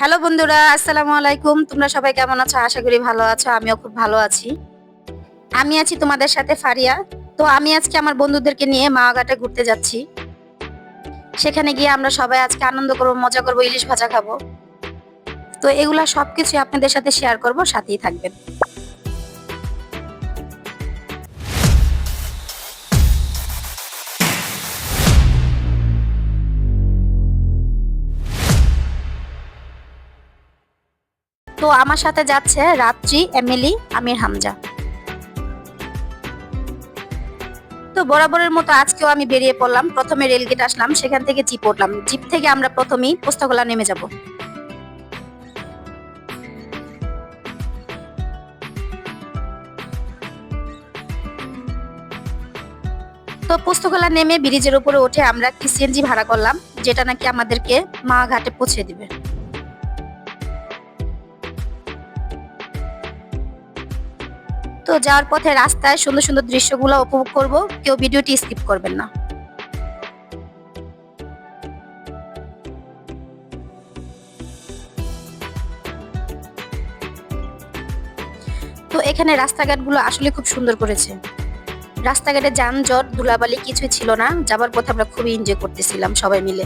Hello বন্ধুরা, আসসালামু আলাইকুম। তোমরা সবাই কেমন আছো? আশা করি ভালো আছো, আমিও খুব ভালো আছি। আমি আছি তোমাদের সাথে ফারিয়া। তো আমি আজকে আমার বন্ধুদেরকে নিয়ে মাওয়াঘাটে ঘুরতে যাচ্ছি। সেখানে গিয়ে আমরা সবাই আজকে আনন্দ করব, মজা করব, ইলিশ ভাজা খাব। তো এগুলা সবকিছু আপনাদের সাথে শেয়ার করব, সাথেই থাকবেন। তো আমার সাথে যাচ্ছে রাত্রি, এমিলি, আমির, হামজা। তো বরাবরের মতো আজকেও আমি বেরিয়ে পড়লাম। প্রথমে রেলগেট আসলাম, সেখান থেকে জিপ উঠলাম। জিপ থেকে আমরা প্রথমেই পোস্তগোলা নেমে যাব। তো পোস্তগোলা নেমে ব্রিজের উপরে উঠে আমরা একটি সিএনজি ভাড়া করলাম, যেটা নাকি আমাদেরকে মা ঘাটে পৌঁছে দিবে। তো যাওয়ার পথে রাস্তায় সুন্দর সুন্দর দৃশ্যগুলো উপভোগ করব। কেউ ভিডিওটি স্কিপ করবেন না। তো এখানে রাস্তাঘাটগুলো আসলে খুব সুন্দর করেছে। রাস্তাঘাটে যানজট, ধুলাবালি কিছুই ছিল না। যাবার পথে আমরা খুবই এনজয় করতেছিলাম সবাই মিলে।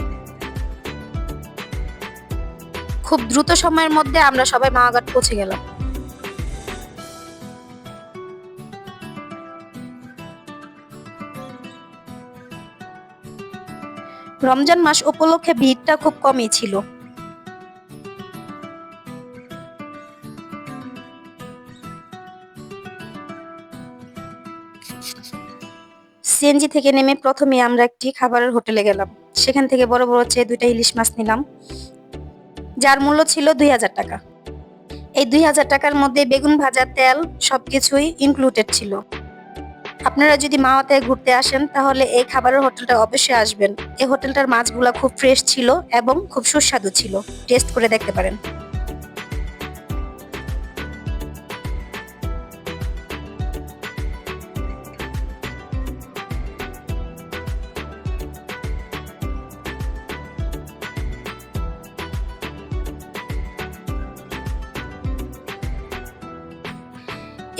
খুব দ্রুত সময়ের মধ্যে আমরা সবাই মাওয়াঘাট পৌঁছে গেলাম। রমজান মাস উপলক্ষে ভিড়টা খুব কমই ছিল। সিএনজি থেকে নেমে প্রথমে আমরা একটি খাবারের হোটেলে গেলাম। সেখান থেকে বড় বড় চেয়ে দুইটা ইলিশ মাছ নিলাম, যার মূল্য ছিল দুই হাজার টাকা। এই দুই হাজার টাকার মধ্যে বেগুন ভাজা, তেল সবকিছুই ইনক্লুডেড ছিল। আপনারা যদি মাওয়াতে ঘুরতে আসেন, তাহলে এই খাবারের হোটেলটা অবশ্যই আসবেন। এই হোটেলটার মাছগুলা খুব ফ্রেশ ছিল এবং খুব সুস্বাদু ছিল। টেস্ট করে দেখতে পারেন।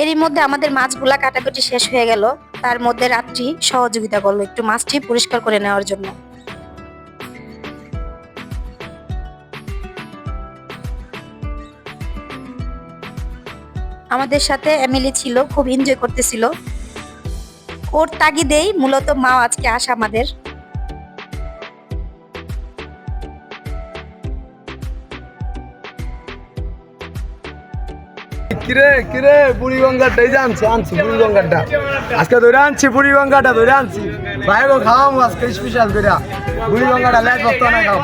এরই মধ্যে আমাদের মাছগুলা কাটাকুটি শেষ হয়ে গেল। তার মধ্যে রাত্রি সহযোগিতা করল একটু মাছটি পরিষ্কার করে নেওয়ার জন্য। আমাদের সাথে এমিলি ছিল, খুব এনজয় করতেছিল। ওর তাগিদেই মূলত মা আজকে আসা আমাদের। কিরে কিরে, বুড়ি যে আনছি আনছি, বুড়ি গঙ্গাটা আজকে ধরে আনছি, বুড়ি গঙ্গাটা ধরে আনছি। ভাই গো আজকে স্পেশাল করে বুড়ি গঙ্গাটা না খাও।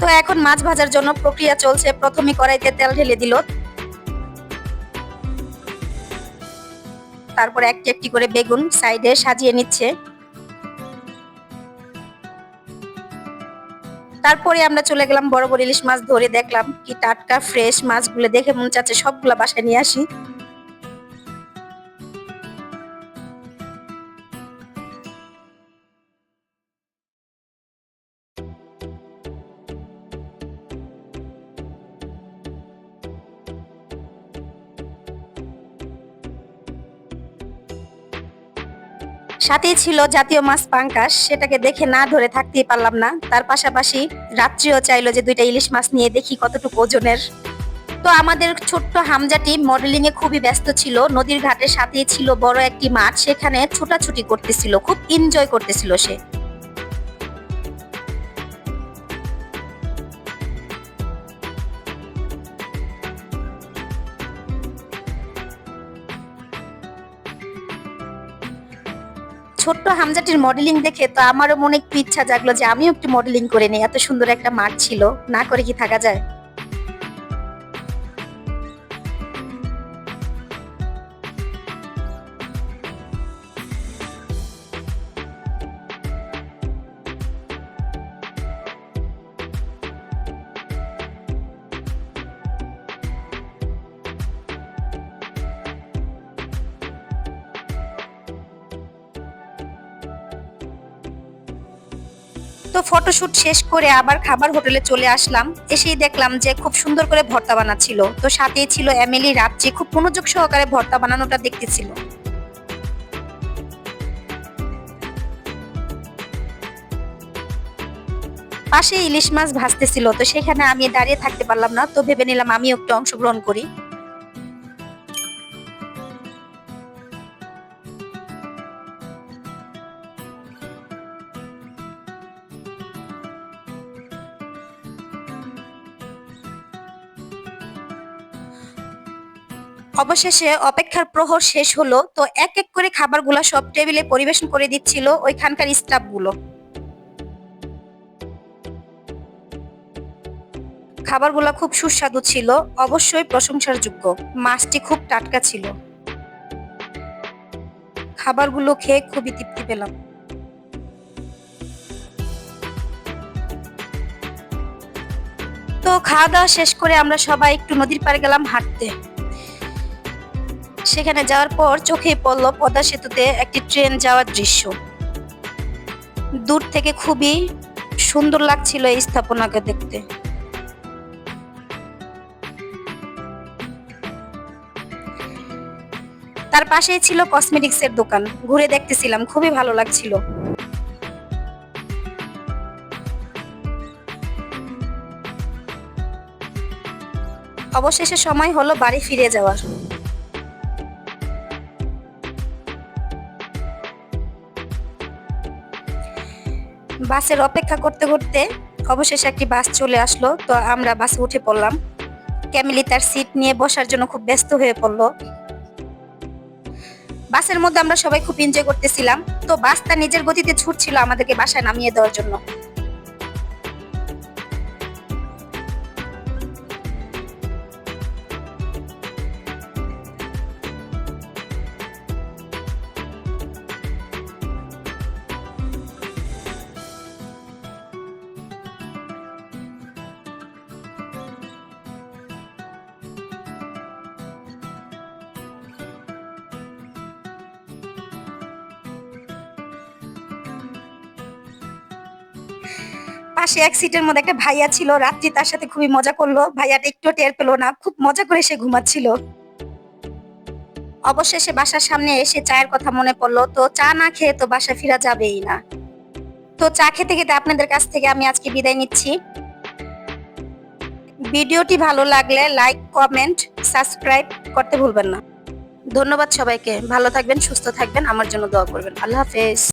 তো এখন মাছ ভাজার জন্য প্রক্রিয়া চলছে। প্রথমে কড়াইতে তেল ঢেলে দিল। তারপর একটি একটি করে বেগুন সাইডে সাজিয়ে নিচ্ছে। তারপরে আমরা চলে গেলাম বড় বড় ইলিশ মাছ ধরে দেখলাম কি টাটকা ফ্রেশ মাছগুলো দেখে মন চাচ্ছে সবগুলো বাসায় নিয়ে আসি। সাথেই ছিল জাতীয় মাছ পাঙ্কাস সেটাকে দেখে না ধরে থাকতেই পারলাম না। তার পাশাপাশি রাত্রিও চাইলো যে দুইটা ইলিশ মাছ নিয়ে দেখি কতটুকু ওজনের। তো আমাদের ছোট্ট হামজাটি মডেলিং এ খুবই ব্যস্ত ছিল। নদীর ঘাটের সাথেই ছিল বড় একটি মাঠ। সেখানে ছোটাছুটি করতেছিল, খুব এনজয় করতেছিল সে। ছোট্ট হামজাটির মডেলিং দেখে তো আমারও মনে একটু ইচ্ছা জাগলো যে আমিও একটু মডেলিং করে নিই। এত সুন্দর একটা মাঠ ছিল, না করে কি থাকা যায়? তো ফটোশুট শেষ করে আবার খাবার হোটেলে চলে আসলাম। এসেই দেখলাম যে খুব সুন্দর করে ভর্তা বানাচ্ছিল। তো সাথেই ছিল এমিলি রাত্রি খুব মনোযোগ সহকারে ভর্তা বানানোটা দেখতেছিল। পাশে ইলিশ মাছ ভাজতেছিল, তো সেখানে আমি দাঁড়িয়ে থাকতে পারলাম না, তো ভেবে নিলাম আমিও একটু অংশগ্রহণ করি। অবশেষে অপেক্ষার প্রহর শেষ হলো, তো এক এক করে খাবারগুলো সব টেবিলে পরিবেশন করে দিচ্ছিল ওইখানকার স্টাফগুলো। খাবারগুলো খুব সুস্বাদু ছিল, অবশ্যই প্রশংসার যোগ্য মাছটি খুব টাটকা ছিল। খাবারগুলো খেয়ে খুবই তৃপ্তি পেলাম। তো খাওয়া দাওয়া শেষ করে আমরা সবাই একটু নদীর পাড়ে গেলাম হাঁটতে। সেখানে যাওয়ার পর চোখে পড়ল পদ্মা সেতুতে একটি ট্রেন যাওয়ার দৃশ্য। দূর থেকে খুবই সুন্দর লাগছিল এই স্থাপনাকে দেখতে। তার পাশেই ছিল কসমেটিক্স এর দোকান। ঘুরে দেখতেছিলাম, খুবই ভালো লাগছিল। অবশেষে সময় হলো বাড়ি ফিরে যাওয়ার। বাসের অপেক্ষা করতে করতে অবশেষে একটি বাস চলে আসলো, তো আমরা বাসে উঠে পড়লাম। ক্যামিলি তার সিট নিয়ে বসার জন্য খুব ব্যস্ত হয়ে পড়ল। বাসের মধ্যে আমরা সবাই খুব এনজয় করতেছিলাম, তো বাসটা নিজের গতিতে ছুটছিল আমাদেরকে বাসায় নামিয়ে দেওয়ার জন্য। পাশে এক সিটের মধ্যে একটা ভাইয়া ছিল। রাত্রি তার সাথে খুবই মজা করল। ভাইয়াটা একটু টের পেল না, খুব মজা করে সে ঘুমাচ্ছিল। অবশেষে বাসার সামনে এসে চায়ের কথা মনে পড়ল, তো চা না খেয়ে তো বাসা ফেরা যাবেই না। তো চা খেতে খেতে আপনাদের কাছ থেকে আমি আজকে বিদায় নিচ্ছি। ভিডিওটি ভালো লাগলে লাইক, কমেন্ট, সাবস্ক্রাইব করতে ভুলবেন না। ধন্যবাদ সবাইকে। ভালো থাকবেন, সুস্থ থাকবেন, আমার জন্য দোয়া করবেন। আল্লাহ হাফেজ।